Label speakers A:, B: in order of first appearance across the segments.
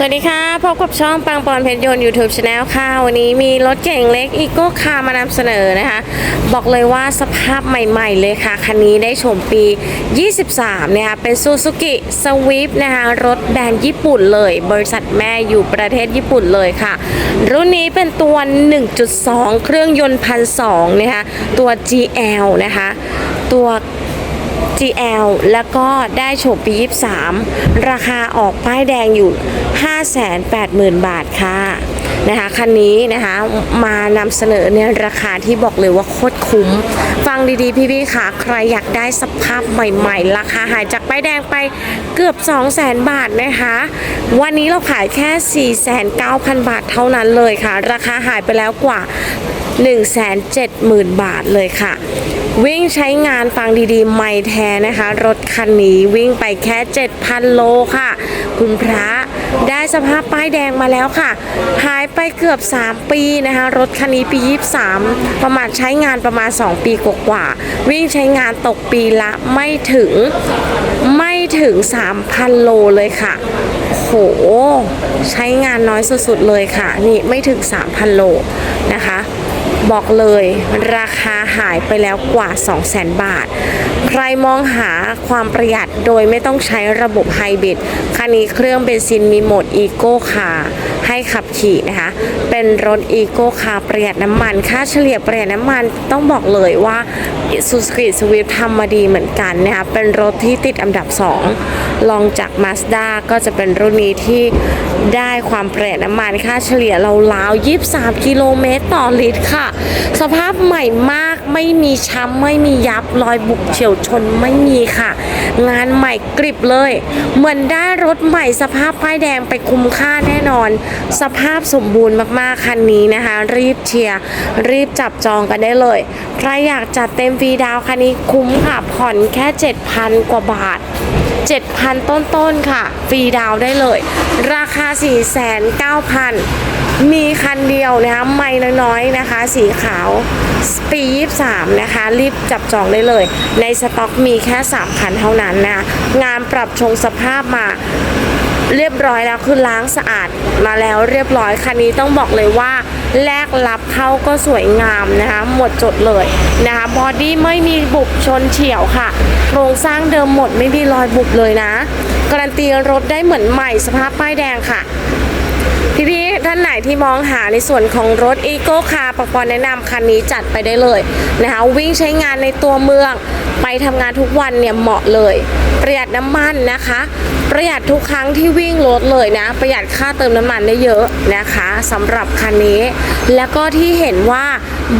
A: สวัสดีค่ะ พบกับช่องปังปอนเพชรยนต์ YouTube c h a n e l ค่ะ วันนี้มีรถเก่งเล็กอีโก้คามานำเสนอนะคะ บอกเลยว่าสภาพใหม่ๆเลยค่ะ คันนี้ได้ชมปี 23 นะคะ เป็น Suzuki Swift นะคะ รถแบรนด์ญี่ปุ่นเลย บริษัทแม่อยู่ประเทศญี่ปุ่นเลยค่ะ รุ่นนี้เป็นตัว 1.2 เครื่องยนต์พันสองนะคะ ตัว GL นะคะ ตัว GL แล้วก็ได้โฉมปี 23 ราคาออกป้ายแดงอยู่ 580,000 บาทค่ะนะคะคันนี้นะคะมานำเสนอเนี่ยราคาที่บอกเลยว่าโคตรคุ้ม ฟังดีๆ พี่ๆค่ะ ใครอยากได้สภาพใหม่ ๆ ราคาหายจากป้ายแดงไปเกือบ 200,000บาทนะคะ วันนี้เราขายแค่ 49,000 บาทเท่านั้นเลยค่ะ ราคาหายไปแล้วกว่า 170,000 บาทเลยค่ะ วิ่งใช้งานฟังดีๆ ไม่แท้นะคะ รถคันนี้วิ่งไปแค่ 7,000 โลค่ะ คุณพระได้สภาพป้ายแดงมาแล้วค่ะ หายไปเกือบ 3 ปีนะคะ รถคันนี้ปี 23 ประมาณใช้งานประมาณ 2 ปีกว่าๆวิ่งใช้งานตกปีละไม่ถึงไม่ถึง 3,000 โลเลยค่ะโห ใช้งานน้อยสุดๆเลยค่ะ นี่ไม่ถึง 3,000 โลนะคะ บอกเลยราคาหายไปแล้วกว่า 200,000 บาท ใครมองหาความประหยัดโดยไม่ต้องใช้ระบบไฮบริดคันนี้เครื่องเบนซินมีโหมดอีโก้คาให้ขับขี่นะคะ เป็นรถอีโก้คาประหยัดน้ำมัน ค่าเฉลี่ยประหยัดน้ำมันต้องบอกเลยว่า Suzuki Swift ทำมาดีเหมือนกันนะคะ เป็นรถที่ติดอันดับ 2 ลองจาก Mazda ก็จะเป็นรุ่นนี้ที่ได้ความประหยัดน้ำมันค่าเฉลี่ยเราลาว 23 กิโลเมตรต่อลิตรค่ะสภาพใหม่มากไม่มีช้ำไม่มียับรอยบุกเฉียวชนไม่มีค่ะ งานใหม่กริบเลย เหมือนได้รถใหม่สภาพป้ายแดงไปคุ้มค่าแน่นอน สภาพสมบูรณ์มากๆคันนี้นะคะ รีบเชียร์รีบจับจองกันได้เลยใครอยากจัดเต็มฟรีดาวคันนี้คุ้มค่ะผ่อนแค่ 7,000 กว่าบาท7,000 ต้นๆ ค่ะ ฟรีดาวได้เลย ราคา 4,9,000 มีคันเดียวนะคะไม่น้อยๆนะคะ สีขาวปี23นะคะ รีบจับจองได้เลย ในสต็อกมีแค่ 3 คันเท่านั้นนะ งานปรับชงสภาพมาเรียบร้อยแล้วคือล้างสะอาดมาแล้วเรียบร้อยคันนี้ต้องบอกเลยว่าแลกรับเข้าก็สวยงามนะคะหมดจดเลยนะคะบอดี้ไม่มีบุบชนเฉียวค่ะ โครงสร้างเดิมหมดไม่มีรอยบุบเลยนะ การันตีรถได้เหมือนใหม่สภาพป้ายแดงค่ะพี่ๆ ท่านไหนที่มองหาในส่วนของรถอีโก้คาร์ปกรณ์แนะนำคันนี้จัดไปได้เลยนะคะวิ่งใช้งานในตัวเมือง ไปทำงานทุกวันเนี่ยเหมาะเลย ประหยัดน้ำมันนะคะ ประหยัดทุกครั้งที่วิ่งรถเลยนะ ประหยัดค่าเติมน้ำมันได้เยอะนะคะสำหรับคันนี้ แล้วก็ที่เห็นว่า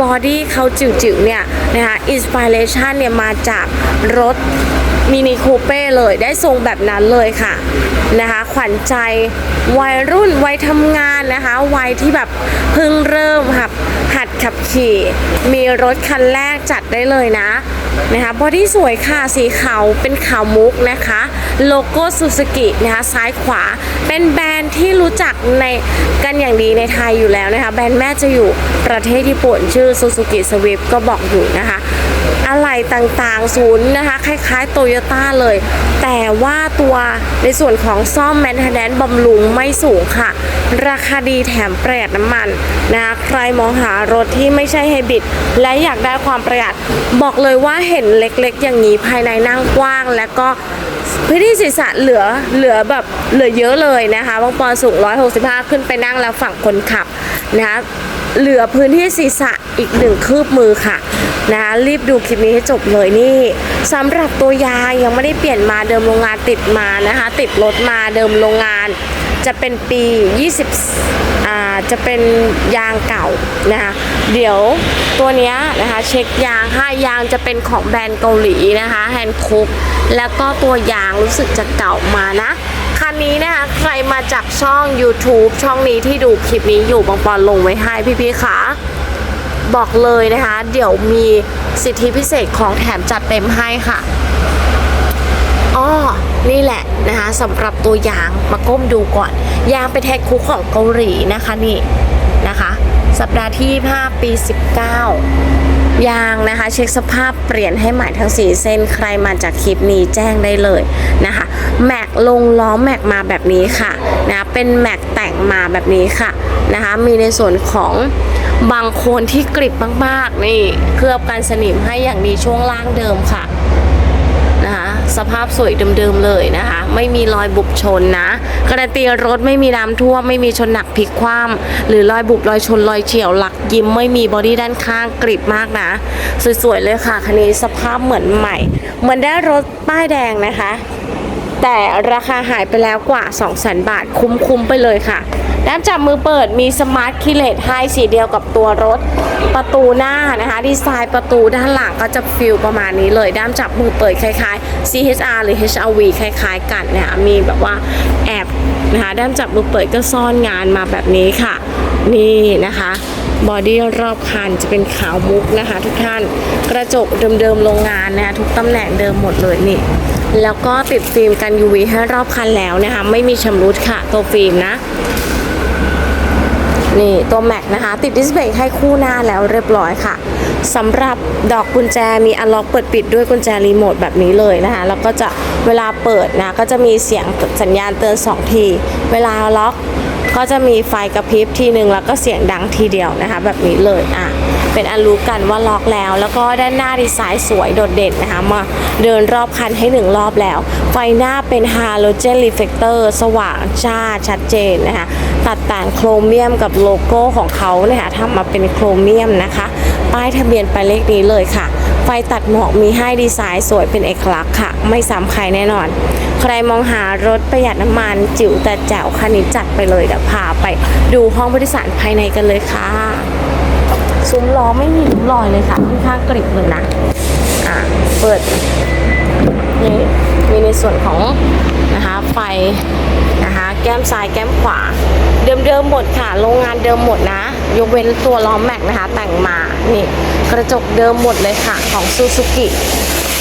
A: บอดี้เขาจิ๋วๆเนี่ยนะคะอินสปิเรชันเนี่ยมาจากรถ มินิคูเป้เลยได้ทรงแบบนั้นเลยค่ะนะคะขวัญใจวัยรุ่นวัยทำงานนะคะวัยที่แบบเพิ่งเริ่มหัดหัดขับขี่ มีรถคันแรกจัดได้เลยนะนะคะบอดี้สวยค่ะสีขาวเป็นขาวมุกนะคะ โลโก้ซูซูกินะคะซ้ายขวา เป็นแบรนด์ที่รู้จักในกันอย่างดีในไทยอยู่แล้วนะคะ แบรนด์แม่จะอยู่ประเทศญี่ปุ่นชื่อ Suzuki Swift ก็บอกอยู่นะคะ อะไรต่างๆ ศูนย์นะคะ คล้ายๆโตโยต้าเลย แต่ว่าตัวในส่วนของซ่อมแมนเทนแนนบำรุงไม่สูงค่ะ ราคาดีแถมประหยัดน้ำมันนะคะใครมองหารถที่ไม่ใช่ไฮบริดและอยากได้ความประหยัด บอกเลยว่าเห็นเล็กๆ อย่างนี้ภายในนั่งกว้าง และก็พื้นที่ศีรษะเหลือเหลือแบบเหลือเยอะเลยนะคะบางปอนสูง 165 ขึ้นไปนั่งแล้วฝั่งคนขับนะคะเหลือพื้นที่ศีรษะอีกหนึ่งคืบมือค่ะ นะรีบดูคลิปนี้ให้จบเลยนี่สำหรับตัวยางยังไม่ได้เปลี่ยนมาเดิมโรงงานติดมานะคะ ติดรถมาเดิมโรงงานจะเป็นปี 20อ่าจะเป็นยางเก่านะคะเดี๋ยวตัวนี้นะคะเช็คยางให้ยางจะเป็นของแบรนด์เกาหลีนะคะแฮนด์คุกแล้วก็ตัวยางรู้สึกจะเก่ามานะคันนี้นะคะใครมาจากช่อง YouTube ช่องนี้ที่ดูคลิปนี้อยู่บางปอนลงไว้ให้พี่ๆค่ะ บอกเลยนะคะ เดี๋ยวมีสิทธิพิเศษของแถมจัดเต็มให้ค่ะอ้อนี่แหละนะคะสำหรับตัวยางมาก้มดูก่อน ยางเป็นแท็กคุกของเกาหลีนะคะนี่นะคะ สัปดาห์ที่ 5 ปี 19 ยางนะคะ เช็คสภาพเปลี่ยนให้ใหม่ทั้ง 4 เส้นใครมาจากคลิปนี้แจ้งได้เลยนะคะ แม็กลงล้อแม็กมาแบบนี้ค่ะนะเป็นแม็กแต่งมาแบบนี้ค่ะนะคะ มีในส่วนของ บางโคนที่กริบมากๆ นี่เคลือบกันสนิมให้อย่างดีช่วงล่างเดิมค่ะนะคะสภาพสวยเดิมๆเลยนะคะ ไม่มีรอยบุบชนนะการันตีรถไม่มีน้ำท่วมไม่มีชนหนักพลิกคว่ำหรือรอยบุบรอยชนรอยเฉียวหลักยิ้มไม่มีบอดี้ด้านข้างกริบมากนะ สวยๆเลยค่ะคันนี้สภาพเหมือนใหม่ เหมือนได้รถป้ายแดงนะคะ แต่ราคาหายไปแล้วกว่า 200,000 บาทคุ้มๆไปเลยค่ะ ด้านจับมือเปิดมีสมาร์ทคีเลตให้สีเดียวกับตัวรถ ประตูหน้านะคะดีไซน์ประตูด้านหลังก็จะฟิลประมาณนี้เลยด้ามจับมือเปิดคล้ายๆ CHR หรือ HRV คล้ายๆ กันนะคะมีแบบว่าแอบนะคะด้ามจับมือเปิดก็ซ่อนงานมาแบบนี้ค่ะ นี่นะคะบอดี้รอบคันจะเป็นขาวมุกนะคะ ทุกท่านกระจกเดิมๆโรงงานนะคะทุกตำแหน่งเดิมหมดเลยนี่ แล้วก็ติดฟิล์มกัน UV ให้รอบคันแล้วนะคะ ไม่มีชำรุดค่ะ ตัวฟิล์มนะ นี่ตัวแม็กนะคะ ติดดิสเพลย์ให้คู่หน้าแล้วเรียบร้อยค่ะสำหรับดอกกุญแจมีอันล็อกเปิดปิดด้วยกุญแจรีโมทแบบนี้เลยนะคะแล้วก็จะเวลาเปิดนะก็จะมีเสียงสัญญาณเตือน 2 ที เวลาล็อกก็จะมีไฟกระพริบทีหนึ่งแล้วก็เสียงดังทีเดียวนะคะ แบบนี้เลยอะ เป็นอันรู้กันว่าล็อกแล้ว แล้วก็ด้านหน้าดีไซน์สวยโดดเด่นนะคะมาเดินรอบคันให้หนึ่งรอบแล้ว ไฟหน้าเป็นฮาโลเจนรีเฟกเตอร์สว่างจ้าชัดเจนนะคะตัดแต่งโครเมียมกับโลโก้ของเขาเนี่ยทำมาเป็นโครเมียมนะคะ ป้ายทะเบียนไปเลขนี้เลยค่ะ ไฟตัดหมอกมีให้ดีไซน์สวยเป็นเอกลักษณ์ค่ะ ไม่ซ้ำใครแน่นอน ใครมองหารถประหยัดน้ำมันจิ๋วแต่แจ๋วคันนี้จัดไปเลยเดี๋ยวพาไปดูห้องบริสารภายในกันเลยค่ะ ซุ้มล้อไม่มีริ้วรอยเลยค่ะค่อนข้างกริบเลยนะอะเปิดนี่มีในส่วนของนะคะไฟนะคะแก้มซ้ายแก้มขวา เดิมๆหมดค่ะ โรงงานเดิมหมดนะ ยกเว้นตัวล้อแม็กนะคะ แต่งมานี่กระจกเดิมหมดเลยค่ะ ของซูซูกิ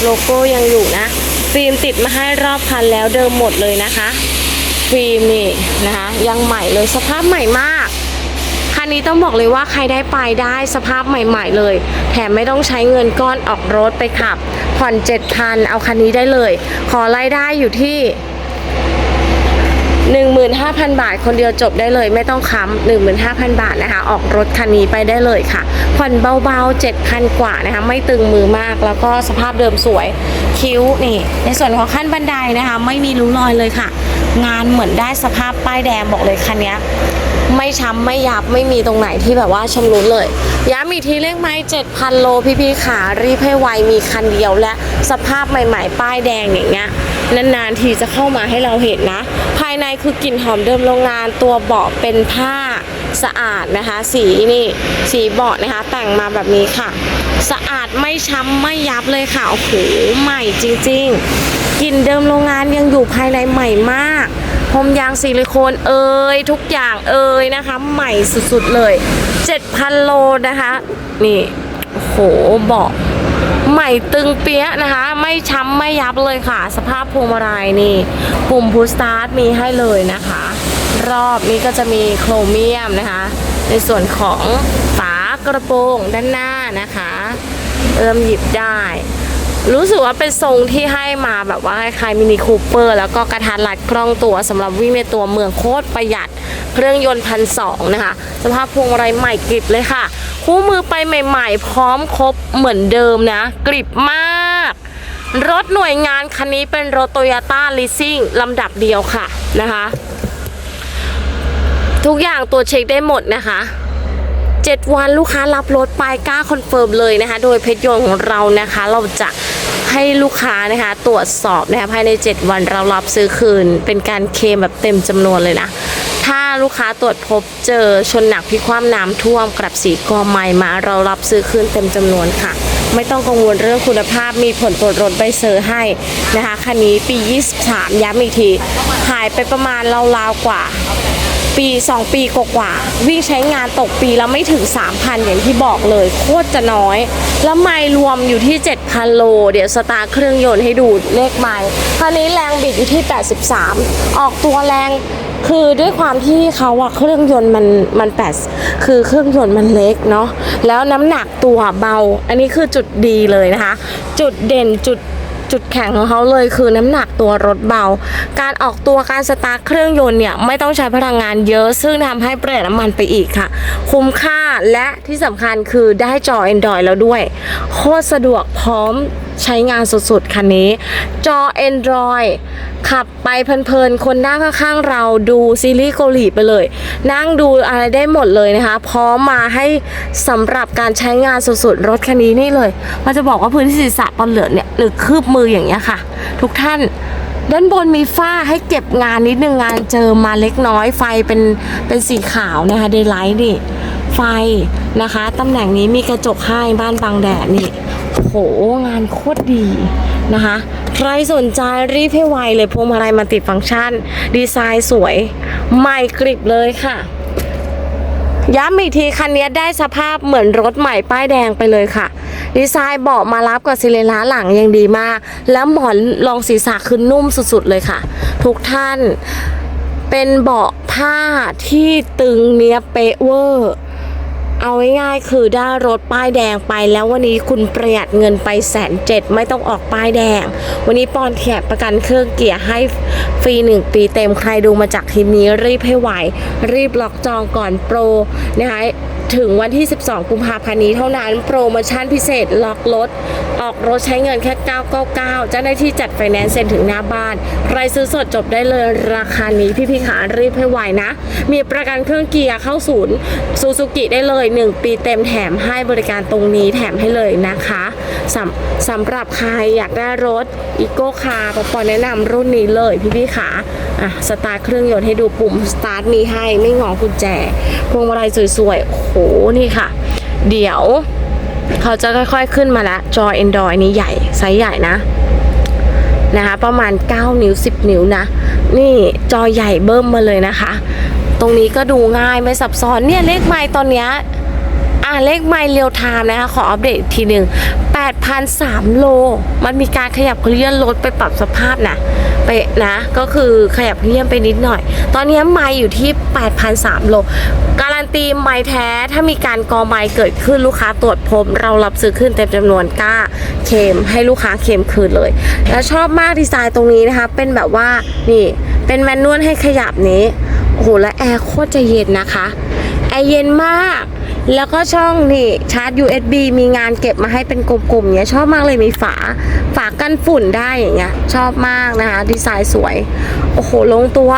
A: โลโก้ยังอยู่นะ ฟิล์มติดมาให้รอบคันแล้วเดิมหมดเลยนะคะ ฟิล์มนี่นะคะ ยังใหม่เลยสภาพใหม่มาก คันนี้ต้องบอกเลยว่าใครได้ไปได้สภาพใหม่ ๆ เลย แถมไม่ต้องใช้เงินก้อนออกรถไปขับ ผ่อน7,000เอาคันนี้ได้เลย ขอรายได้อยู่ที่15,000 บาท คนเดียวจบได้เลย ไม่ต้องค้ำ15,000 บาทนะคะ ออกรถคันนี้ไปได้เลยค่ะผ่อนเบาๆ 7,000 กว่านะคะ ไม่ตึงมือมากแล้วก็สภาพเดิมสวยคิ้วนี่ ในส่วนของขั้นบันไดนะคะ ไม่มีรูรอยเลยค่ะ งานเหมือนได้สภาพป้ายแดงบอกเลยคันนี้ ไม่ช้ำไม่ยับไม่มีตรงไหนที่แบบว่าชำรุดเลยย้ำอีกทีเลขไม้7,000 โลพี่ๆขารีบให้ไวมีคันเดียวและสภาพใหม่ๆ ป้ายแดงอย่างเงี้ยนานๆทีจะเข้ามาให้เราเห็นนะ ภายในคือกลิ่นหอมเดิมโรงงานตัวเบาะเป็นผ้า สะอาดนะคะ สีนี่สีเบาะนะคะ แต่งมาแบบนี้ค่ะ สะอาดไม่ช้ำไม่ยับเลยค่ะโอ้โหใหม่จริง ๆกลิ่นเดิมโรงงานยังอยู่ภายในใหม่มากพรมยางซิลิโคนเอ่ยทุกอย่างเอ่ยนะคะ ใหม่สุดๆเลย 7,000 โลนะคะ นี่โอ้โหเบอกใหม่ตึงเปี้ยะนะคะ ไม่ช้ำไม่ยับเลยค่ะ สภาพพวงมาลัยนี่ ปุ่มพุสตาร์ทมีให้เลยนะคะ รอบนี้ก็จะมีโครเมียมนะคะ ในส่วนของฝากระโปรงด้านหน้านะคะ เริ่มหยิบได้ รู้สึกว่าเป็นทรงที่ให้มาแบบว่าคล้ายมินิคูเปอร์ แล้วก็กระทัดรัดคล่องตัวสำหรับวิ่งในตัวเมืองโคตรประหยัดเครื่องยนต์พันสองนะคะ สภาพพวงมาลัยใหม่กริบเลยค่ะ คู่มือไปใหม่ ๆ พร้อมครบเหมือนเดิมนะ กริบมาก รถหน่วยงานคันนี้เป็นรถโตโยต้าลีซิ่งลำดับเดียวค่ะนะคะ ทุกอย่างตัวเช็คได้หมดนะคะ7วันลูกค้ารับรถไปกล้าคอนเฟิร์มเลยนะคะ โดยเพชรยนต์ของเรานะคะ เราจะให้ลูกค้านะคะ ตรวจสอบนะคะภายใน 7 วันเรารับซื้อคืน เป็นการเคมแบบเต็มจำนวนเลยนะ ถ้าลูกค้าตรวจพบเจอชนหนักพิคว่ำน้ำท่วมกลับสีกอใหม่มา เรารับซื้อคืนเต็มจำนวนค่ะ ไม่ต้องกังวลเรื่องคุณภาพมีผลตรวจรถใบเซอร์ให้นะคะคันนี้ปี 23 ย้ำอีกทีหายไปประมาณราวๆกว่า ปี 2 ปีกว่าๆวิ่งใช้งานตกปีแล้วไม่ถึง 3,000 อย่างที่บอกเลย โคตรจะน้อย แล้วไมล์รวมอยู่ที่ 7,000 โล เดี๋ยวสตาร์เครื่องยนต์ให้ดูเลขไมล์คันนี้แรงบิดอยู่ที่ 83 ออกตัวแรงคือด้วยความที่เขาอะเครื่องยนต์มันมันแปดคือเครื่องยนต์มันเล็กเนาะแล้วน้ำหนักตัวเบา อันนี้คือจุดดีเลยนะคะ จุดเด่นจุด จุดแข็งของเขาเลยคือน้ำหนักตัวรถเบา การออกตัวการสตาร์ทเครื่องยนต์เนี่ยไม่ต้องใช้พลังงานเยอะ ซึ่งทำให้ประหยัดน้ำมันไปอีกค่ะ คุ้มค่าและที่สำคัญคือได้จอ Android แล้วด้วย โคตรสะดวกพร้อม ใช้งานสุดๆ คันนี้ จอ Android ขับไปเพลินๆ คนนั่งข้างๆเราดูซีรีส์เกาหลีไปเลย นั่งดูอะไรได้หมดเลยนะคะ พร้อมมาให้สำหรับการใช้งานสุดๆ รถคันนี้นี่เลย มันจะบอกว่าพื้นที่ศีรษะตอนเหลือเนี่ยหรือคืบมืออย่างเงี้ยค่ะ ทุกท่านด้านบนมีฝ้าให้เก็บงานนิดนึงงานเจอมาเล็กน้อยไฟเป็นเป็นสีขาวนะคะเดย์ไลท์นี่ ไฟนะคะตำแหน่งนี้มีกระจกให้บ้านบังแดดนี่โหงานโคตรดีนะคะ ใครสนใจรีบให้ไวเลยพวงมาลัยมาติดฟังก์ชัน ดีไซน์สวยใหม่กริบเลยค่ะย้ำอีกทีคันนี้ได้สภาพเหมือนรถใหม่ป้ายแดงไปเลยค่ะ ดีไซน์เบาะมารับกับซิเลนล้าหลังยังดีมาก แล้วหมอนรองศีรษะคือนุ่มสุดๆเลยค่ะ ทุกท่านเป็นเบาะผ้าที่ตึงเนี้ยเป๊ะเวอร์ เอาง่ายๆคือได้รถป้ายแดงไปแล้ววันนี้คุณประหยัดเงินไปแสนเจ็ดไม่ต้องออกป้ายแดง วันนี้ปอนแถบประกันเครื่องเกียร์ให้ฟรีหนึ่งปีเต็มใครดูมาจากทีมนี้รีบให้ไวรีบล็อกจองก่อนโปรนะคะถึงวันที่ 12 กุมภาพันธ์นี้เท่านั้น โปรโมชั่นพิเศษล็อกรถ ออกรถใช้เงินแค่ 999 เจ้าหน้าที่จัดไฟแนนซ์เซ็นถึงหน้าบ้าน ใครซื้อสดจบได้เลยราคานี้พี่พี่ขารีบให้ไวนะ มีประกันเครื่องเกียร์เข้าศูนย์ซูซูกิได้เลย1 ปีเต็มแถมให้บริการตรงนี้แถมให้เลยนะคะสำสำหรับใครอยากได้รถอีโก้คาร์ปอแนะนำรุ่นนี้เลยพี่พี่ขาอะสตาร์ทเครื่องยนต์ให้ดูปุ่มสตาร์ทมีให้ไม่งอกุญแจพวงมาลัยสวยๆโอ้โหนี่ค่ะ เดี๋ยวเขาจะค่อยๆขึ้นมาล้วจอ Android นี้ใหญ่ไซส์ใหญ่นะนะคะประมาณ 9 นิ้ว 10 นิ้วนะ นี่จอใหญ่เบิ่มมาเลยนะคะ ตรงนี้ก็ดูง่ายไม่ซับซ้อนเนี่ยเลขไมล์ตอนเนี้ย อ่าเลขไมล์เรียวไทม์นะคะ ขออัปเดตอีกทีหนึ่ง8,003โล มันมีการขยับเคลื่อนรถไปปรับสภาพนะไปนะ ก็คือขยับเคลื่อนไปนิดหน่อย ตอนนี้ไมล์อยู่ที่ 8,003โล การันตีไมล์แท้ ถ้ามีการกอไมล์เกิดขึ้นลูกค้าตรวจพบ เรารับซื้อขึ้นเต็มจำนวนกล้าเคลมให้ลูกค้าเคลมคืนเลย แล้วชอบมากดีไซน์ตรงนี้นะคะ เป็นแบบว่านี่เป็นแมนนวลให้ขยับนี้โอ้โหและแอร์โคตรจะเย็นนะคะแอร์เย็นมาก แล้วก็ช่องนี่ชาร์จ USB มีงานเก็บมาให้เป็นกลมๆเนี้ยชอบมากเลยมีฝา ฝากันฝุ่นได้อย่างเงี้ยชอบมากนะคะดีไซน์สวย โอ้โห ลงตัว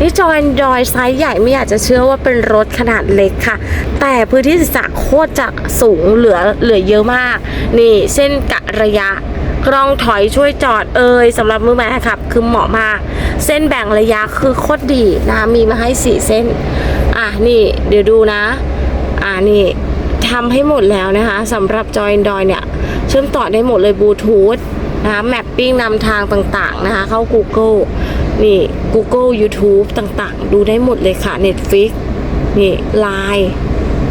A: นี่จอ Android ไซส์ใหญ่ไม่อยากจะเชื่อว่าเป็นรถขนาดเล็กค่ะ แต่พื้นที่ศีรษะโคตรจะสูงเหลือเหลือเยอะมาก นี่เส้นกะระยะกล้องถอยช่วยจอดเอ่ยสำหรับมือใหม่นะครับ คือเหมาะมาก เส้นแบ่งระยะคือโคตรดีนะคะมีมาให้สี่เส้น อะนี่เดี๋ยวดูนะ อ่านี่ทำให้หมดแล้วนะคะสำหรับจอย Android เนี่ย เชื่อมต่อได้หมดเลยบลูทูธนะคะแมปปิ้งนำทางต่างๆนะคะ เข้า Google นี่ Google YouTube ต่างๆ ดูได้หมดเลยค่ะ Netflix นี่ Line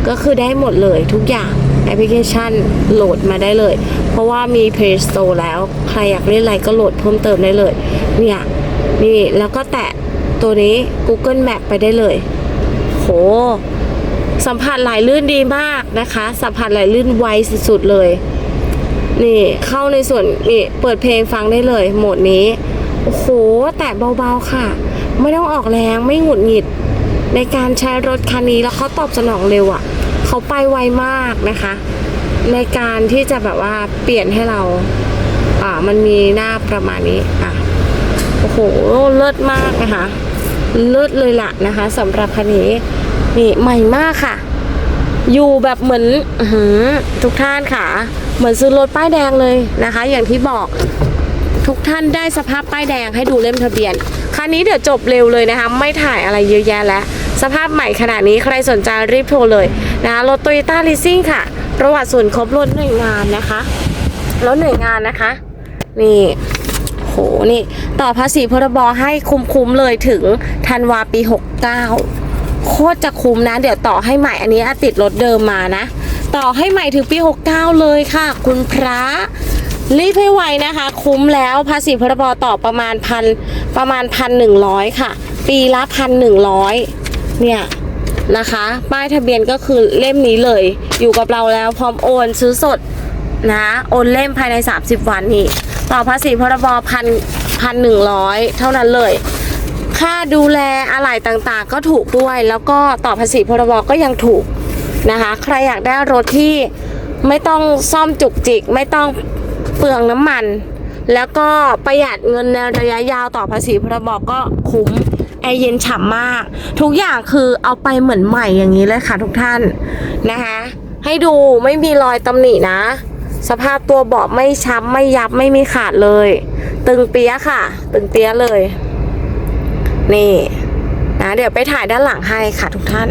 A: ก็คือได้หมดเลยทุกอย่างแอปพลิเคชันโหลดมาได้เลย เพราะว่ามี Play Store แล้ว ใครอยากเล่นอะไรก็โหลดเพิ่มเติมได้เลย เนี่ย นี่แล้วก็แตะตัวนี้ Google Map ไปได้เลย โห สัมผัสไหลลื่นดีมากนะคะ สัมผัสไหลลื่นไวสุดๆเลย นี่เข้าในส่วนนี่เปิดเพลงฟังได้เลย โหมดนี้ โอ้โห แตะเบาๆค่ะ ไม่ต้องออกแรงไม่หงุดหงิด ในการใช้รถคันนี้แล้วเขาตอบสนองเร็วอะ่ะ เขาไปไวมากนะคะ ในการที่จะแบบว่าเปลี่ยนให้เรา อ่ามันมีหน้าประมาณนี้อะโอ้โหเลิศมากนะคะเลิศเลยล่ะนะคะสำหรับคันนี้ นี่ใหม่มากค่ะ อยู่แบบเหมือนอทุกท่านค่ะ เหมือนซื้อรถป้ายแดงเลยนะคะ อย่างที่บอกทุกท่านได้สภาพป้ายแดงให้ดูเล่มทะเบียน คันนี้เดี๋ยวจบเร็วเลยนะคะ ไม่ถ่ายอะไรเยอะแยะแล้ว สภาพใหม่ขนาดนี้ใครสนใจรีบโทรเลยนะคะรถโตโยต้าลีซิ่งค่ะ ประวัติส่วนครบรถหน่วยงานนะคะรถหน่วยงานนะคะ นี่โหนี่ ต่อภาษีพรบให้คุ้มๆเลยถึงธันวาปี 69 โคตรจะคุ้มนะ เดี๋ยวต่อให้ใหม่อันนี้ติดรถเดิมมานะ ต่อให้ใหม่ถึงปี 69 เลยค่ะ คุณพระรีบให้ไวนะคะ คุ้มแล้วภาษีพรบต่อประมาณพันประมาณพันหนึ่งร้อยค่ะ ปีละพันหนึ่งร้อยเนี่ยนะคะ ป้ายทะเบียนก็คือเล่มนี้เลย อยู่กับเราแล้วพร้อมโอนซื้อสดนะ โอนเล่มภายใน 30 วันนี่ต่อภาษีพรบพันพันหนึ่งร้อยเท่านั้นเลย ค่าดูแลอะไหล่ต่างๆ ก็ถูกด้วย แล้วก็ต่อภาษีพรบก็ยังถูกนะคะ ใครอยากได้รถที่ไม่ต้องซ่อมจุกจิก ไม่ต้องเปลืองน้ำมัน แล้วก็ประหยัดเงินในระยะยาวต่อภาษีพรบก็คุ้มแอร์เย็นฉ่ำมาก ทุกอย่างคือเอาไปเหมือนใหม่อย่างนี้เลยค่ะทุกท่านนะคะ ให้ดูไม่มีรอยตำหนินะ สภาพตัวเบาะไม่ช้ำไม่ยับไม่มีขาดเลย ตึงเปียค่ะ ตึงเปียเลย นี่นะเดี๋ยวไปถ่ายด้านหลังให้ค่ะทุกท่าน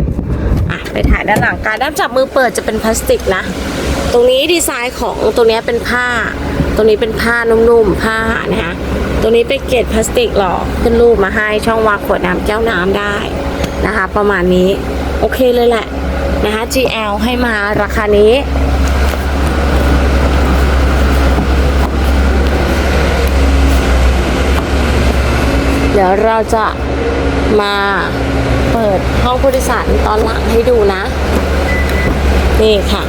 A: อะไปถ่ายด้านหลังการด้านจับมือเปิดจะเป็นพลาสติกนะ ตรงนี้ดีไซน์ของตรงนี้เป็นผ้าตรงนี้เป็นผ้านุ่มๆผ้านะคะตรงนี้เป็นเกล็ดพลาสติกหล่อขึ้นรูปมาให้ช่องวางขวดน้ำแก้วน้ำได้นะคะ ประมาณนี้โอเคเลยแหละนะคะ GL ให้มาราคานี้ ดี๋ยวเราจะมาเปิดห้องผู้โดยสารตอนหลังให้ดูนะ นี่ค่ะ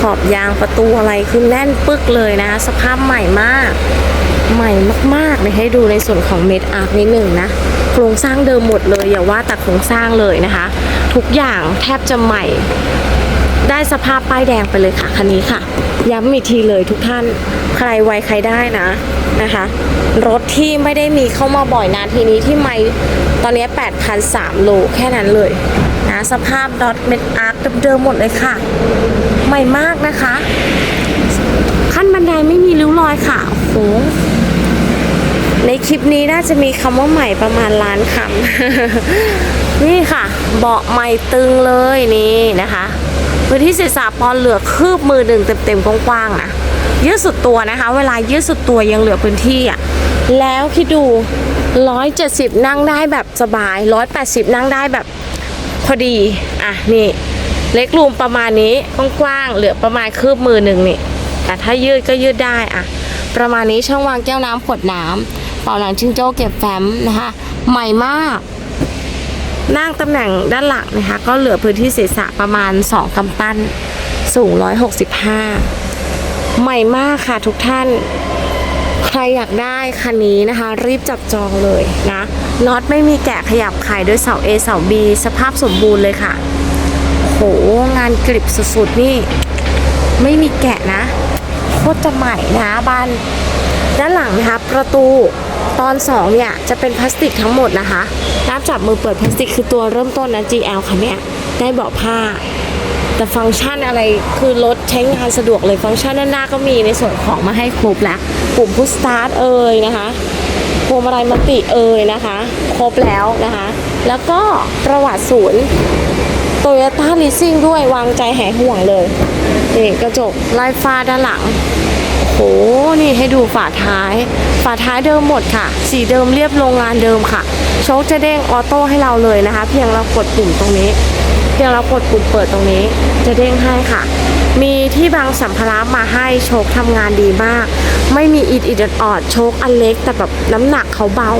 A: ขอบยางประตูอะไรคือแน่นปึกเลยนะ สภาพใหม่มาก ใหม่มากๆเลยให้ดูในส่วนของเม็ดอาร์คนิดหนึ่งนะ โครงสร้างเดิมหมดเลยอย่าว่าแต่โครงสร้างเลยนะคะ ทุกอย่างแทบจะใหม่ ได้สภาพป้ายแดงไปเลยค่ะคันนี้ค่ะ ย้ำอีกทีเลยทุกท่านใครไวใครได้นะนะคะ รถที่ไม่ได้มีเข้ามาบ่อยนานทีนี้ที่ไม่ตอนนี้8คัน3โลแค่นั้นเลยนะสภาพดอทเม็ดอาร์คเดิมๆหมดเลยค่ะ ใหม่มากนะคะ ขั้นบันไดไม่มีริ้วรอยค่ะโอ้โหในคลิปนี้น่าจะมีคำว่าใหม่ประมาณล้านคำนี่ค่ะ เบาะใหม่ตึงเลยนี่นะคะ พื้นที่ศีรษะปอนเหลือคืบมือหนึ่งเต็มๆกว้างๆนะยืดสุดตัวนะคะ เวลายืดสุดตัวยังเหลือพื้นที่อะแล้วคิดดู 170 นั่งได้แบบสบาย 180 นั่งได้แบบพอดีอะนี่ เล็กรูมประมาณนี้กว้างๆเหลือประมาณคืบมือหนึ่งนี่แต่ถ้ายืดก็ยืดได้อะประมาณนี้ช่องวางแก้วน้ำขวดน้ำเป่าหนังชิงโจ้เก็บแฟ้มนะคะ ใหม่มาก นั่งตำแหน่งด้านหลังนะคะ ก็เหลือพื้นที่ศีรษะประมาณ 2กำปั้น สูง 165 ใหม่มากค่ะทุกท่าน ใครอยากได้คันนี้นะคะ รีบจับจองเลยนะน็อตไม่มีแกะขยับไขด้วยเสา A เสา B สภาพสมบูรณ์เลยค่ะ โห งานกริบสุดๆ นี่ ไม่มีแกะนะ โคตรจะใหม่นะบ้าน ด้านหลังนะคะ ประตู ตอน 2 เนี่ย จะเป็นพลาสติกทั้งหมดนะคะน้ำจับมือเปิดพลาสติกคือตัวเริ่มต้นนะ GL คันเนี้ยได้เบาะผ้า แต่ฟังก์ชันอะไรคือรถใช้งานสะดวกเลย ฟังก์ชันด้านหน้าก็มีในส่วนของมาให้ครบแล้ว ปุ่มพุชสตาร์ทเอ่ยนะคะพวงมาลัยมัลติเอ่ยนะคะ ครบแล้วนะคะ แล้วก็ประวัติศูนย์โตโยต้าลีซิ่งด้วยวางใจแห่ห่วงเลยนี่กระจกไลายฟ้าด้านหลัง โอ้โห นี่ให้ดูฝาท้าย ฝาท้ายเดิมหมดค่ะ สีเดิมเรียบโรงงานเดิมค่ะ โชคจะเด้งออโต้ให้เราเลยนะคะ เพียงเรากดปุ่มตรงนี้ เพียงเรากดปุ่มเปิดตรงนี้ จะเด้งให้ค่ะ มีที่บางสัมภาระมาให้โชคทำงานดีมาก ไม่มีอิดอิดออดโชคอันเล็ก แต่แบบน้ำหนักเขาเบา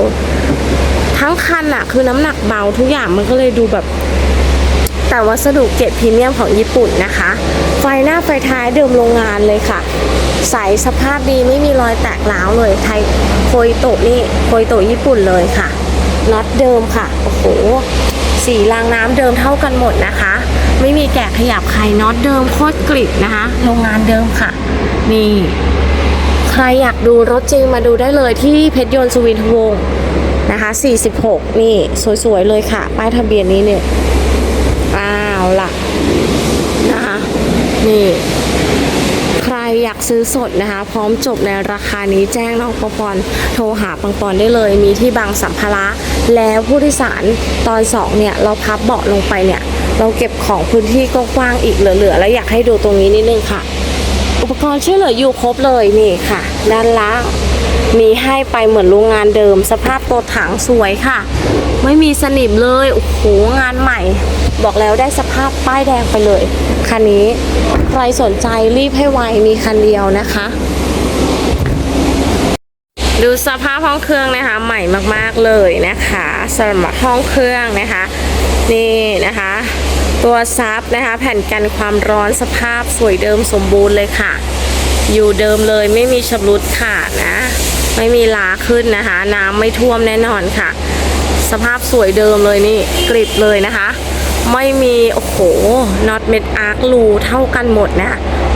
A: ทั้งคันอะคือน้ำหนักเบาทุกอย่างมันก็เลยดูแบบแต่วัสดุเกรดพรีเมียมของญี่ปุ่นนะคะ ไฟหน้าไฟท้ายเดิมโรงงานเลยค่ะ ใสสภาพดีไม่มีรอยแตกร้าวเลยไทยโคยโตะนี่โคยโตะญี่ปุ่นเลยค่ะน็อตเดิมค่ะโอ้โหสีรางน้ำเดิมเท่ากันหมดนะคะ ไม่มีแกะขยับใครน็อตเดิมโคตรกริบนะคะโรงงานเดิมค่ะ นี่ ใครอยากดูรถจริงมาดูได้เลยที่เพชรยนต์สุวินทวงศ์นะคะ 46 นี่สวยๆเลยค่ะ ป้ายทะเบียนนี้เนี่ยอ้าวล่ะนะคะนี่ อยากซื้อสดนะคะ พร้อมจบในราคานี้แจ้งน้องปอปอนโทรหาปังปอนได้เลย มีที่บางสัมภาระแล้วผู้โดยสารตอนสองเนี่ยเราพับเบาะลงไปเนี่ยเราเก็บของพื้นที่ก็กว้างอีกเหลือๆแล้วอยากให้ดูตรงนี้นิดนึงค่ะ อุปกรณ์ช่วยเหลืออยู่ครบเลยนี่ค่ะ ด้านล่างมีให้ไปเหมือนโรงงานเดิม สภาพตัวถังสวยค่ะ ไม่มีสนิมเลยโอ้โหงานใหม่ บอกแล้วได้สภาพป้ายแดงไปเลย คันนี้ใครสนใจรีบให้ไวมีคันเดียวนะคะ ดูสภาพห้องเครื่องนะคะ ใหม่มากๆเลยนะคะสำหรับห้องเครื่องนะคะ นี่นะคะ ตัวซับนะคะ แผ่นกันความร้อนสภาพสวยเดิมสมบูรณ์เลยค่ะ อยู่เดิมเลยไม่มีชำรุดขาดนะ ไม่มีลาขึ้นนะคะ น้ำไม่ท่วมแน่นอนค่ะ สภาพสวยเดิมเลยนี่กริบเลยนะคะ ไม่มีโอ้โหน็อตเม็ดอาร์ครูเท่ากันหมดนะ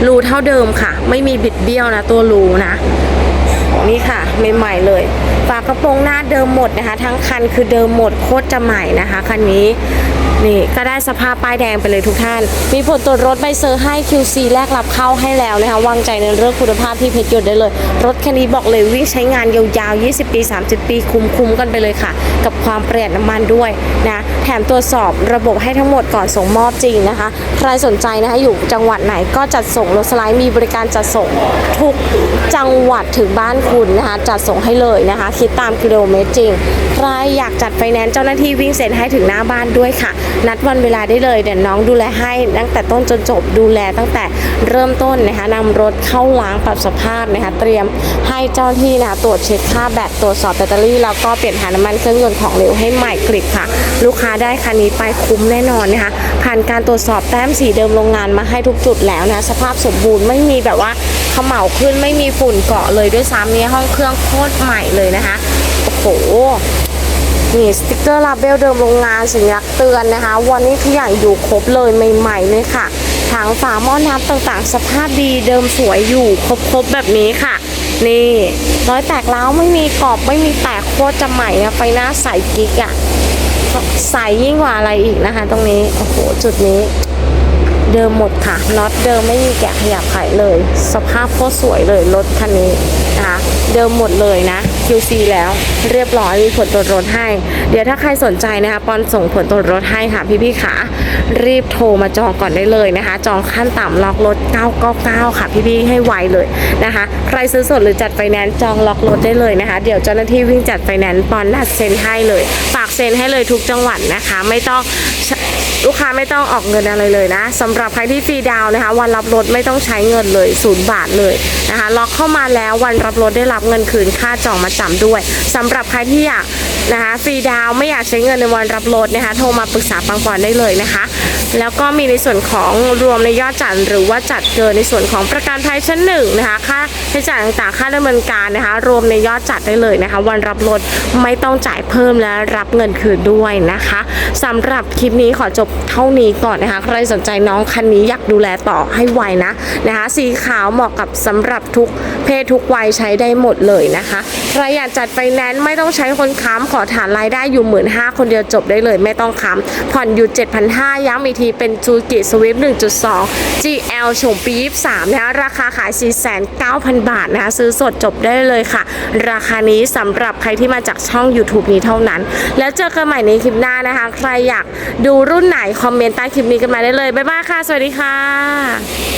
A: รูเท่าเดิมค่ะ ไม่มีบิดเบี้ยวนะตัวรูนะนี่ค่ะใหม่ๆเลยฝากระโปรงหน้าเดิมหมดนะคะ ทั้งคันคือเดิมหมดโคตรจะใหม่นะคะคันนี้ นี่ก็ได้สภาพป้ายแดงไปเลยทุกท่าน มีผลตรวจรถใบเซอร์ให้ QC แลกรับเข้าให้แล้วนะคะวางใจในเรื่องคุณภาพที่เพชรยนได้เลย รถคันนี้บอกเลยวิ่งใช้งานยาวๆ 20 ปี 30 ปีคุ้มๆกันไปเลยค่ะ กับความประหยัดน้ำมันด้วยนะแถมตรวจสอบระบบให้ทั้งหมดก่อนส่งมอบจริงนะคะ ใครสนใจนะคะอยู่จังหวัดไหนก็จัดส่งรถสไลด์มีบริการจัดส่งทุกจังหวัดถึงบ้านคุณนะคะจัดส่งให้เลยนะคะ คิดตามกิโลเมตรจริง ใครอยากจัดไฟแนนซ์เจ้าหน้าที่วิ่งเซ็นให้ถึงหน้าบ้านด้วยค่ะนัดวันเวลาได้เลยเดี๋ยวน้องดูแลให้ตั้งแต่ต้นจนจบดูแลตั้งแต่เริ่มต้นนะคะนำรถเข้าล้างปรับสภาพนะคะเตรียมให้เจ้าที่นะคะตรวจเช็คค่าแบตตรวจสอบแบตเตอรี่แล้วก็เปลี่ยนถ่านน้ำมันเครื่องยนต์ของเหลวให้ใหม่กริบค่ะ ลูกค้าได้คันนี้ไปคุ้มแน่นอนนะคะผ่านการตรวจสอบแต้มสีเดิมโรงงานมาให้ทุกจุดแล้วนะสภาพสมบูรณ์ไม่มีแบบว่าเขม่าขึ้นไม่มีฝุ่นเกาะเลยด้วยซ้ำนี่ยห้องเครื่องโคตรใหม่เลยนะคะโอ้โห นี่สติกเกอร์ลาเบลเดิมโรงงานสัญลักษณ์เตือนนะคะ วันนี้ทุกอย่างอยู่ครบเลยใหม่ๆเลยค่ะถังฝาหม้อน้ำต่างๆ สภาพดีเดิมสวยอยู่ครบๆแบบนี้ค่ะนี่ร้อยแตกร้าวไม่มีกรอบไม่มีแตกโคตรจะใหม่นะไฟหน้าใสกิ๊กอะใสยิ่งกว่าอะไรอีกนะคะ ตรงนี้โอ้โหจุดนี้ เดิมหมดค่ะน็อตเดิมไม่มีแกะขยับไขเลย สภาพโคตรสวยเลยรถคันนี้นะคะเดิมหมดเลยนะ QC แล้วเรียบร้อยมีผลตรวจรถให้ เดี๋ยวถ้าใครสนใจนะคะปอนส่งผลตรวจรถให้ค่ะพี่ๆค่ะรีบโทรมาจองก่อนได้เลยนะคะ จองขั้นต่ำล็อกรถ 999 ค่ะ พี่ๆให้ไวเลยนะคะ ใครซื้อสดหรือจัดไฟแนนซ์จองล็อกรถได้เลยนะคะ เดี๋ยวเจ้าหน้าที่วิ่งจัดไฟแนนซ์ปอนนัดเซ็นให้เลยฝาก เซ็นให้เลยทุกจังหวัดนะคะ ไม่ต้องลูกค้าไม่ต้องออกเงินอะไรเลยนะสำหรับใครที่ฟรีดาวนะคะ วันรับรถไม่ต้องใช้เงินเลยศูนย์บาทเลยนะคะล็อกเข้ามาแล้ววันรับรถได้รับเงินคืนค่าจองมาจำด้วยสำหรับใครที่อยากนะคะฟรีดาวไม่อยากใช้เงินในวันรับรถนะคะ โทรมาปรึกษาปังปอนได้เลยนะคะ แล้วก็มีในส่วนของรวมในยอดจัดหรือว่าจัดเกินในส่วนของประกันภัยชั้นหนึ่งนะคะค่าใช้จ่ายต่างๆค่าดำเนินการนะคะ รวมในยอดจัดได้เลยนะคะ วันรับรถไม่ต้องจ่ายเพิ่มและรับเงินคืนด้วยนะคะสำหรับคลิปนี้ขอจบเท่านี้ก่อนนะคะ ใครสนใจน้องคันนี้อยากดูแลต่อให้ไวนะนะคะ สีขาวเหมาะกับสำหรับทุกเพศทุกวัยใช้ได้หมดเลยนะคะใครอยากจัดไฟแนนซ์ไม่ต้องใช้คนค้ำขอฐานรายได้อยู่หมื่นห้าคนเดียวจบได้เลยไม่ต้องค้ำผ่อนอยู่ 7,500ย้ำอีกทีเป็นซูกิสวิฟ1.2 GL โฉมปี 23 นะคะราคาขาย 4,900 บาทนะคะซื้อสดจบได้เลยค่ะ ราคานี้สำหรับใครที่มาจากช่อง YouTube นี้เท่านั้น แล้วเจอกันใหม่ในคลิปหน้านะคะ ใครอยากดูรุ่นไหน คอมเมนต์ใต้คลิปนี้กันมาได้เลย บ๊ายบายค่ะ สวัสดีค่ะ